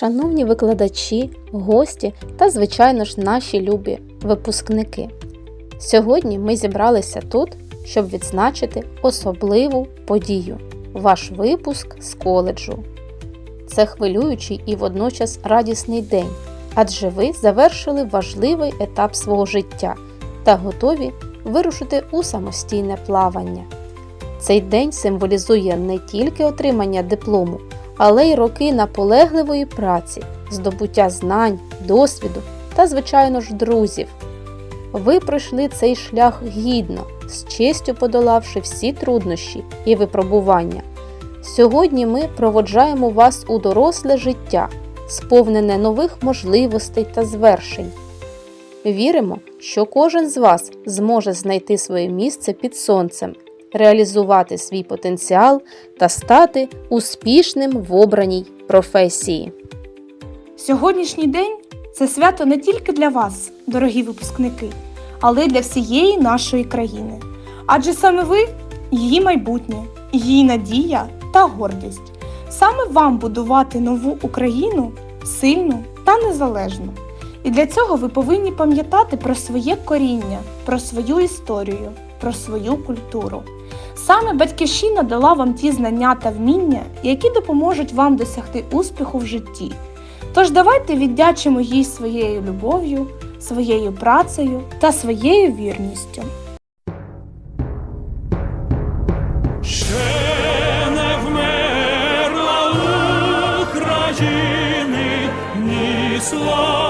Шановні викладачі, гості та, звичайно ж, наші любі випускники. Сьогодні ми зібралися тут, щоб відзначити особливу подію ваш випуск з коледжу. Це хвилюючий і водночас радісний день, адже ви завершили важливий етап свого життя та готові вирушити у самостійне плавання. Цей день символізує не тільки отримання диплому, але й роки наполегливої праці, здобуття знань, досвіду та, звичайно ж, друзів. Ви пройшли цей шлях гідно, з честю подолавши всі труднощі і випробування. Сьогодні ми проводжаємо вас у доросле життя, сповнене нових можливостей та звершень. Віримо, що кожен з вас зможе знайти своє місце під сонцем, реалізувати свій потенціал та стати успішним в обраній професії. Сьогоднішній день це свято не тільки для вас, дорогі випускники, але й для всієї нашої країни. Адже саме ви її майбутнє, її надія та гордість. Саме вам будувати нову Україну сильну та незалежну. І для цього ви повинні пам'ятати про своє коріння, про свою історію, про свою культуру. Саме батьківщина дала вам ті знання та вміння, які допоможуть вам досягти успіху в житті. Тож давайте віддячимо їй своєю любов'ю, своєю працею та своєю вірністю. Слава,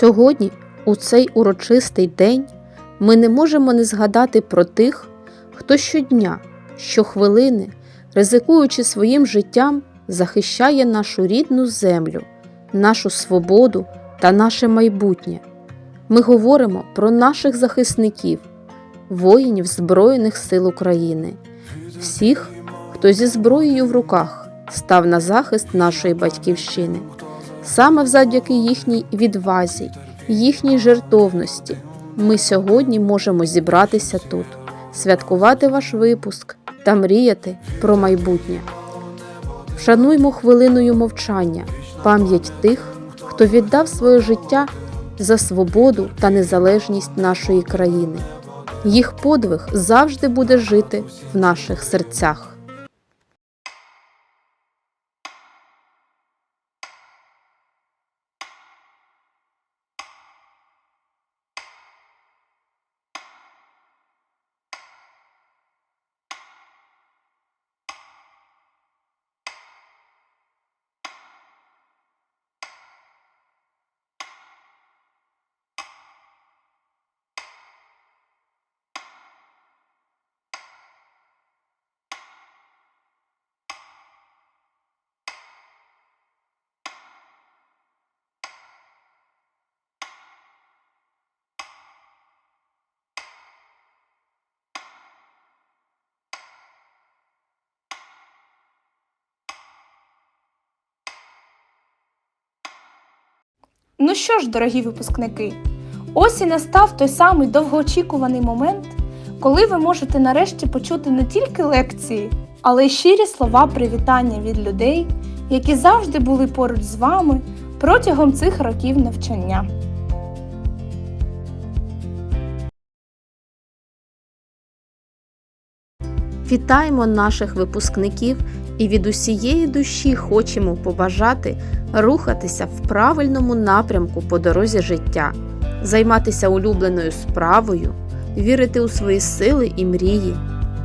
Сьогодні, у цей урочистий день, ми не можемо не згадати про тих, хто щодня, щохвилини, ризикуючи своїм життям, захищає нашу рідну землю, нашу свободу та наше майбутнє. Ми говоримо про наших захисників, воїнів Збройних сил України, всіх, хто зі зброєю в руках став на захист нашої батьківщини. Саме завдяки їхній відвазі, їхній жертовності ми сьогодні можемо зібратися тут, святкувати ваш випуск та мріяти про майбутнє. Вшануймо хвилиною мовчання пам'ять тих, хто віддав своє життя за свободу та незалежність нашої країни. Їх подвиг завжди буде жити в наших серцях. Ну що ж, дорогі випускники, ось і настав той самий довгоочікуваний момент, коли ви можете нарешті почути не тільки лекції, але й щирі слова привітання від людей, які завжди були поруч з вами протягом цих років навчання. Вітаємо наших випускників і від усієї душі хочемо побажати рухатися в правильному напрямку по дорозі життя, займатися улюбленою справою, вірити у свої сили і мрії,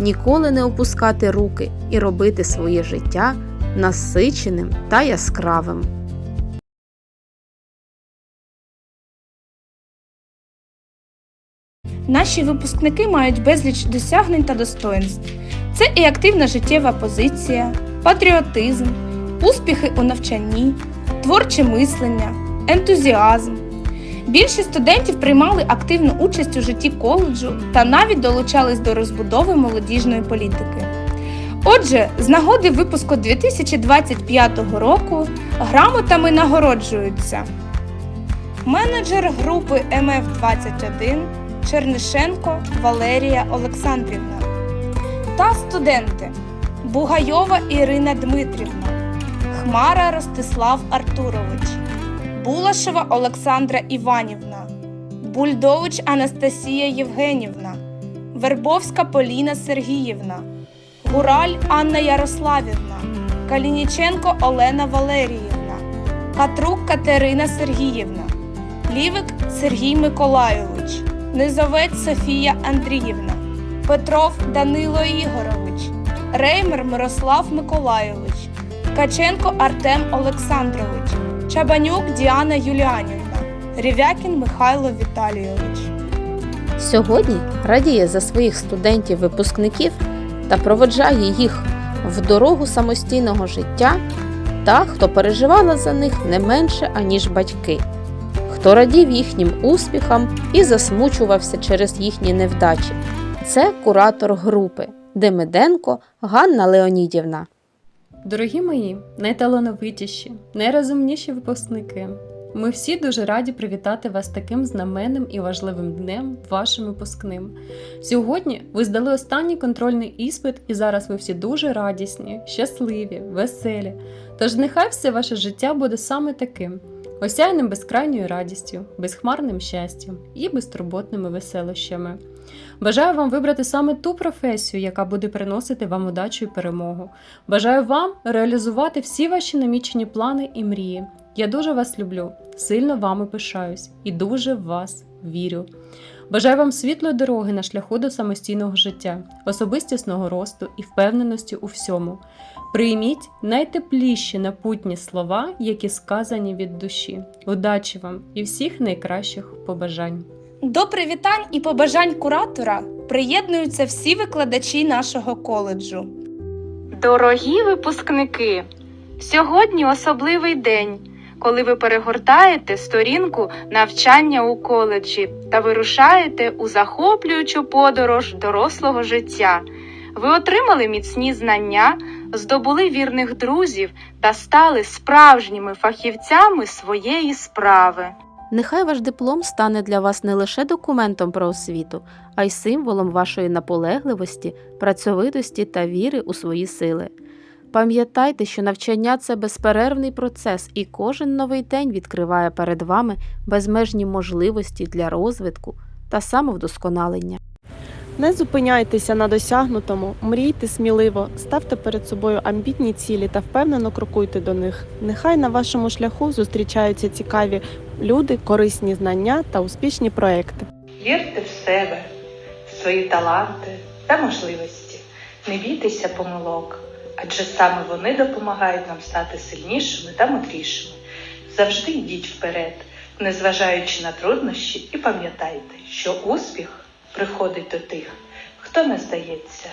ніколи не опускати руки і робити своє життя насиченим та яскравим. Наші випускники мають безліч досягнень та достоинств. Це і активна життєва позиція, патріотизм, успіхи у навчанні, творче мислення, ентузіазм. Більшість студентів приймали активну участь у житті коледжу та навіть долучались до розбудови молодіжної політики. Отже, з нагоди випуску 2025 року грамотами нагороджуються менеджер групи МФ-21 Чернишенко Валерія Олександрівна та студенти Бугайова Ірина Дмитрівна, Хмара Ростислав Артурович, Булашева Олександра Іванівна, Бульдович Анастасія Євгенівна, Вербовська Поліна Сергіївна, Гураль Анна Ярославівна, Калініченко Олена Валеріївна, Катрук Катерина Сергіївна, Лівик Сергій Миколайович, Низовець Софія Андріївна, Петров Данило Ігорович, Реймер Мирослав Миколайович, Ткаченко Артем Олександрович, Чабанюк Діана Юліанівна, Рівякін Михайло Віталійович. Сьогодні радіє за своїх студентів-випускників та проводжає їх в дорогу самостійного життя та, хто переживала за них не менше, аніж батьки, хто радів їхнім успіхам і засмучувався через їхні невдачі. Це куратор групи Демиденко Ганна Леонідівна. Дорогі мої, найталановитіші, найрозумніші випускники. Ми всі дуже раді привітати вас таким знаменним і важливим днем, вашим випускним. Сьогодні ви здали останній контрольний іспит, і зараз ви всі дуже радісні, щасливі, веселі. Тож нехай все ваше життя буде саме таким: осяяним безкрайньою радістю, безхмарним щастям і безтурботними веселощами. Бажаю вам вибрати саме ту професію, яка буде приносити вам удачу і перемогу. Бажаю вам реалізувати всі ваші намічені плани і мрії. Я дуже вас люблю, сильно вами пишаюсь і дуже в вас вірю. Бажаю вам світлої дороги на шляху до самостійного життя, особистісного росту і впевненості у всьому. Прийміть найтепліші напутні слова, які сказані від душі. Удачі вам і всіх найкращих побажань! До привітань і побажань куратора приєднуються всі викладачі нашого коледжу. Дорогі випускники! Сьогодні особливий день, коли ви перегортаєте сторінку навчання у коледжі та вирушаєте у захоплюючу подорож дорослого життя. Ви отримали міцні знання, здобули вірних друзів та стали справжніми фахівцями своєї справи. Нехай ваш диплом стане для вас не лише документом про освіту, а й символом вашої наполегливості, працьовитості та віри у свої сили. Пам'ятайте, що навчання це безперервний процес, і кожен новий день відкриває перед вами безмежні можливості для розвитку та самовдосконалення. Не зупиняйтеся на досягнутому, мрійте сміливо, ставте перед собою амбітні цілі та впевнено крокуйте до них. Нехай на вашому шляху зустрічаються цікаві люди, корисні знання та успішні проекти. Вірте в себе, в свої таланти та можливості. Не бійтеся помилок, адже саме вони допомагають нам стати сильнішими та мудрішими. Завжди йдіть вперед, незважаючи на труднощі, і пам'ятайте, що успіх приходить до тих, хто не здається.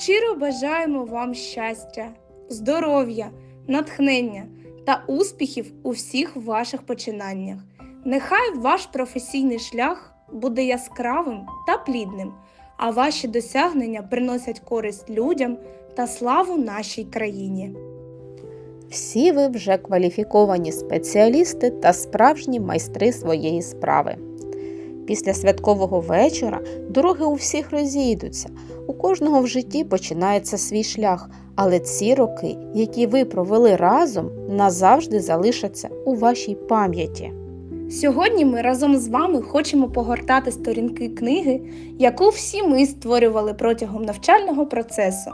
Щиро бажаємо вам щастя, здоров'я, натхнення та успіхів у всіх ваших починаннях. Нехай ваш професійний шлях буде яскравим та плідним, а ваші досягнення приносять користь людям та славу нашій країні. Всі ви вже кваліфіковані спеціалісти та справжні майстри своєї справи. Після святкового вечора дороги у всіх розійдуться. У кожного в житті починається свій шлях, але ці роки, які ви провели разом, назавжди залишаться у вашій пам'яті. Сьогодні ми разом з вами хочемо погортати сторінки книги, яку всі ми створювали протягом навчального процесу.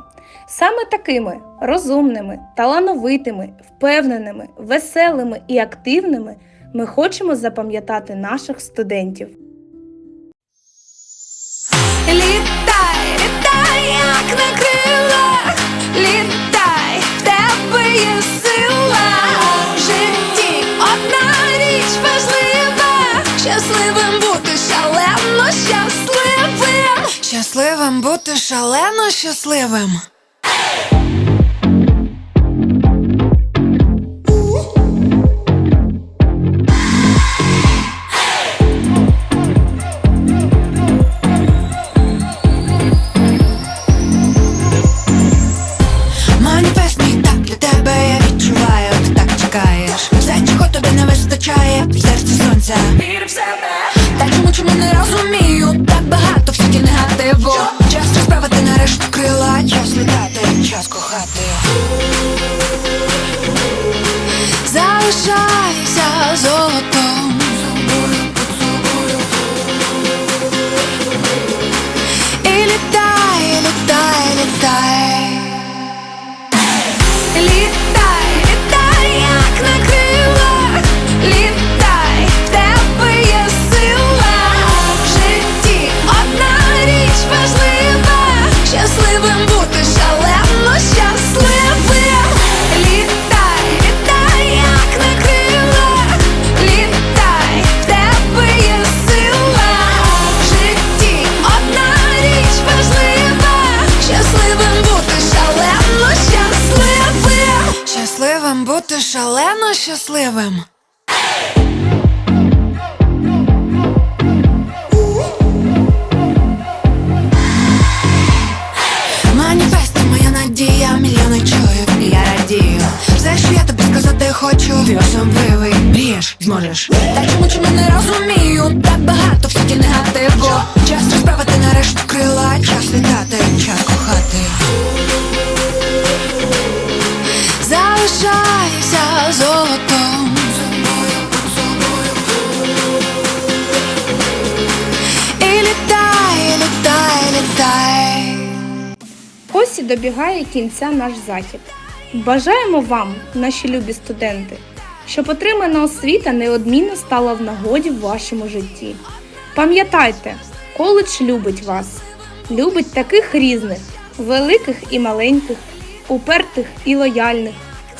Саме такими розумними, талановитими, впевненими, веселими і активними ми хочемо запам'ятати наших студентів. Літай, літай, як на крилах, літай, в тебе є щасливим бути шалено щасливим. Щасливим бути шалено щасливим. Все, чого тобі не вистачає, в серці сонця. Бути шалено щасливим. Маніфест моя надія, мільйони чують, я радію. Все, що я тобі сказати хочу, ти особливий, мрієш, зможеш. Та чому чому не розумію? Так багато всякі негативу. Час розправити нарешті крила, час літати, час добігає кінця наш захід. Бажаємо вам, наші любі студенти, щоб отримана освіта неодмінно стала в нагоді в вашому житті. Пам'ятайте, коледж любить вас, любить таких різних, великих і маленьких, упертих і лояльних,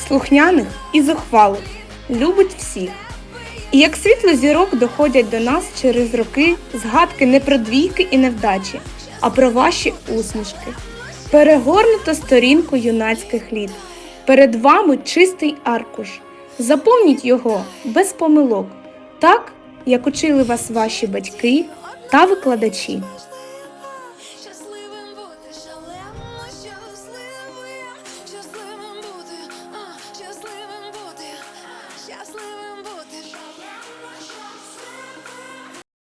слухняних і зухвалих, любить всіх. І як світло зірок доходять до нас через роки згадки не про двійки і невдачі, а про ваші усмішки. Перегорнуто сторінку юнацьких літ. Перед вами чистий аркуш. Заповніть його без помилок, так як учили вас ваші батьки та викладачі.